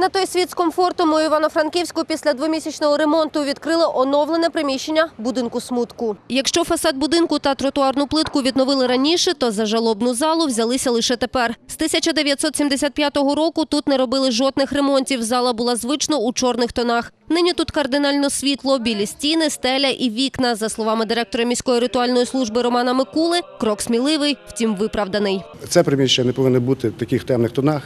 На той світ з комфортом у Івано-Франківську після двомісячного ремонту відкрили оновлене приміщення будинку смутку. Якщо фасад будинку та тротуарну плитку відновили раніше, то за жалобну залу взялися лише тепер. З 1975 року тут не робили жодних ремонтів. Зала була звично у чорних тонах. Нині тут кардинально світло, білі стіни, стеля і вікна. За словами директора міської ритуальної служби Романа Микули, крок сміливий, втім виправданий. Це приміщення не повинно бути в таких темних тонах.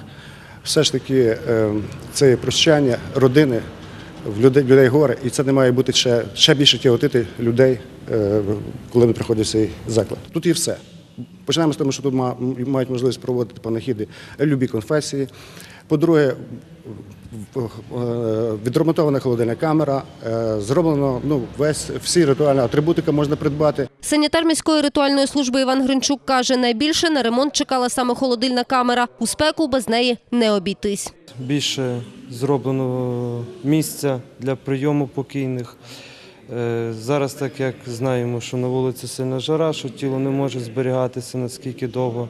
Все ж таки, е, це є прощання родини, в людей, людей горе, і це не має бути ще, ще більше тяготити людей, е, коли вони приходять цей заклад. Тут є все. Починаємо з того, що тут ма- мають можливість проводити панахіди любі конфесії. По-друге, відремонтована холодильна камера, е, зроблено ну, весь всі ритуальні атрибутика можна придбати. Санітар міської ритуальної служби Іван Гринчук каже, найбільше на ремонт чекала саме холодильна камера. У спеку без неї не обійтись. більше зроблено місця для прийому покійних. Е, Зараз, так як знаємо, що на вулиці сильна жара, що тіло не може зберігатися наскільки довго.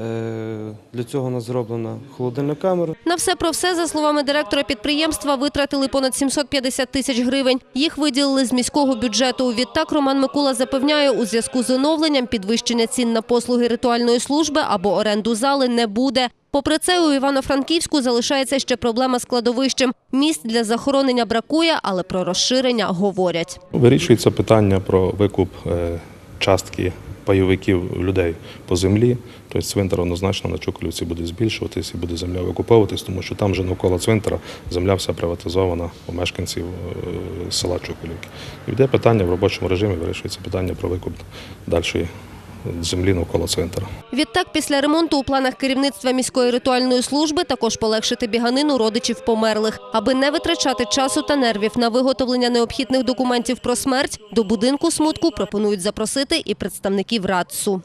Е, Для цього у нас зроблена холодильна камера. На все про все, за словами директора підприємства, витратили понад 750 тисяч гривень. Їх виділили з міського бюджету. Відтак Роман Микула запевняє, у зв'язку з оновленням підвищення цін на послуги ритуальної служби або оренду зали не буде. Попри це, у Івано-Франківську залишається ще проблема з кладовищем. Місць для захоронення бракує, але про розширення говорять. Вирішується питання про викуп е, частки пайовиків людей по землі. то цвинтар однозначно на Чуколівці буде збільшуватись і буде земля викуповуватись, тому що там вже навколо цвинтара земля вся приватизована у мешканців е, села Чуколівки. І йде питання в робочому режимі, вирішується питання про викуп дальшої землі навколо центру. Відтак, після ремонту у планах керівництва міської ритуальної служби також полегшити біганину родичів померлих. Аби не витрачати часу та нервів на виготовлення необхідних документів про смерть, до будинку смутку пропонують запросити і представників РАДСу.